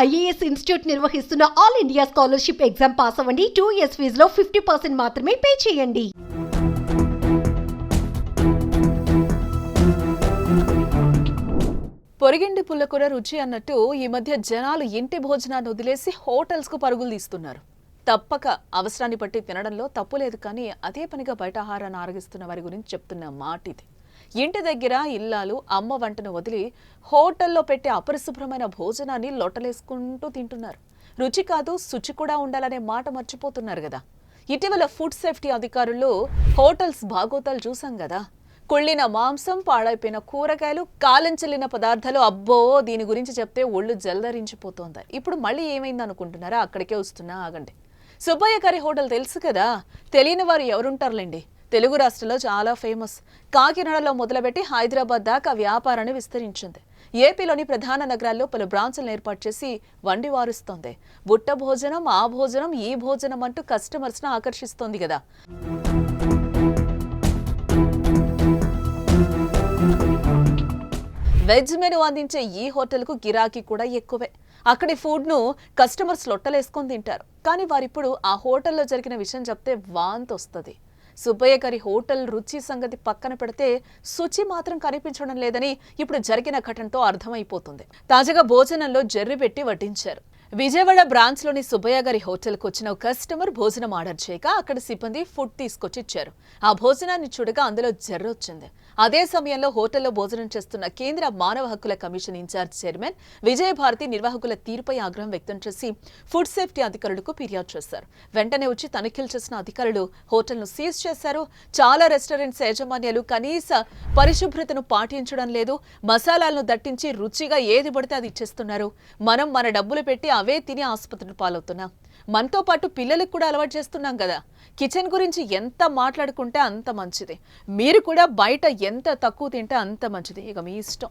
IAS institute నిర్వహిస్తున్న all India scholarship exam pass అవ్వండి. Two years ఫీజులో ఫిఫ్టీ పర్సెంట్ మాత్రమే పే చేయండి. పొరిగిండి పుల్లకూర రుచి అన్నట్టు ఈ మధ్య జనాలు ఇంటి భోజనాన్ని వదిలేసి హోటల్స్కు పరుగులు తీస్తున్నారు. తప్పక అవసరాన్ని బట్టి తినడంలో తప్పు లేదు కానీ అదే పనిగా బయట ఆహారాన్ని ఆరగిస్తున్న వారి గురించి చెప్తున్న మాట ఇది ఇంటి దగ్గర ఇల్లాలు అమ్మ వంటను వదిలి హోటల్లో పెట్టే అపరిశుభ్రమైన భోజనాన్ని లొట్టలేసుకుంటూ తింటున్నారు. రుచి కాదు శుచి కూడా ఉండాలనే మాట మర్చిపోతున్నారు కదా. ఇటీవల ఫుడ్ సేఫ్టీ అధికారులు హోటల్స్ బాగోతాలు చూసాం కదా. కుళ్ళిన మాంసం పాడైపోయిన కూరగాయలు కాలం చెల్లిన పదార్థాలు అబ్బో దీని గురించి చెప్తే ఒళ్ళు జల్దరించిపోతోంది. ఇప్పుడు మళ్ళీ ఏమైంది అనుకుంటున్నారా? అక్కడికే వస్తున్నా ఆగండి. సుబ్బయ్య గారి హోటల్ తెలుసు కదా? తెలియని వారు ఎవరుంటారులేండి? తెలుగు రాష్ట్రంలో చాలా ఫేమస్. కాకినాడలో మొదలుపెట్టి హైదరాబాద్ దాకా వ్యాపారాన్ని విస్తరించింది. ఏపీలోని ప్రధాన నగరాల్లో పలు బ్రాంచ్లను ఏర్పాటు చేసి వండి వారుస్తోంది. బుట్ట భోజనం ఆ భోజనం ఈ భోజనం అంటూ కస్టమర్స్ను ఆకర్షిస్తోంది కదా. వెజ్ మెను అందించే ఈ హోటల్కు గిరాకీ కూడా ఎక్కువే. అక్కడి ఫుడ్ను కస్టమర్స్ లొట్టలేసుకొని తింటారు. కానీ వారిప్పుడు ఆ హోటల్లో జరిగిన విషయం చెప్తే వాంతొస్తుంది. వస్తుంది సుబ్బయ్య గారి హోటల్ రుచి సంగతి పక్కన పెడితే శుచి మాత్రం కనిపించడం లేదని ఇప్పుడు జరిగిన ఘటనతో అర్థమైపోతుంది. తాజాగా భోజనంలో జర్రి పెట్టి వడ్డించారు. విజయవాడ బ్రాంచ్లోని సుబ్బయ్య గారి హోటల్కు వచ్చిన ఒక కస్టమర్ భోజనం ఆర్డర్ చేయక అక్కడ సిబ్బంది ఫుడ్ తీసుకొచ్చి ఇచ్చారు. ఆ భోజనాన్ని చూడగా అందులో జర్ర వచ్చింది. అదే సమయంలో హోటల్లో భోజనం చేస్తున్న కేంద్ర మానవ హక్కుల కమిషన్ ఇన్ఛార్జ్ చైర్మన్ విజయభారతి నిర్వాహకుల తీరుపై ఆగ్రహం వ్యక్తం చేసి ఫుడ్ సేఫ్టీ అధికారులకు ఫిర్యాదు చేశారు. వెంటనే వచ్చి తనిఖీలు చేసిన అధికారులు హోటల్ను సీజ్ చేశారు. చాలా రెస్టారెంట్స్ యాజమాన్యాలు కనీస పరిశుభ్రతను పాటించడం లేదు. మసాలాలను దట్టించి రుచిగా ఏది పడితే అది ఇచ్చేస్తున్నారు. మనం మన డబ్బులు పెట్టి అవే తిని ఆసుపత్రులు పాలవుతున్నాం. మనతో పాటు పిల్లలకు కూడా అలవాటు చేస్తున్నాం కదా. కిచెన్ గురించి ఎంత మాట్లాడుకుంటే అంత మంచిది. మీరు కూడా బయట ఎంత తక్కువ తింటే అంత మంచిది. ఇక మీ ఇష్టం.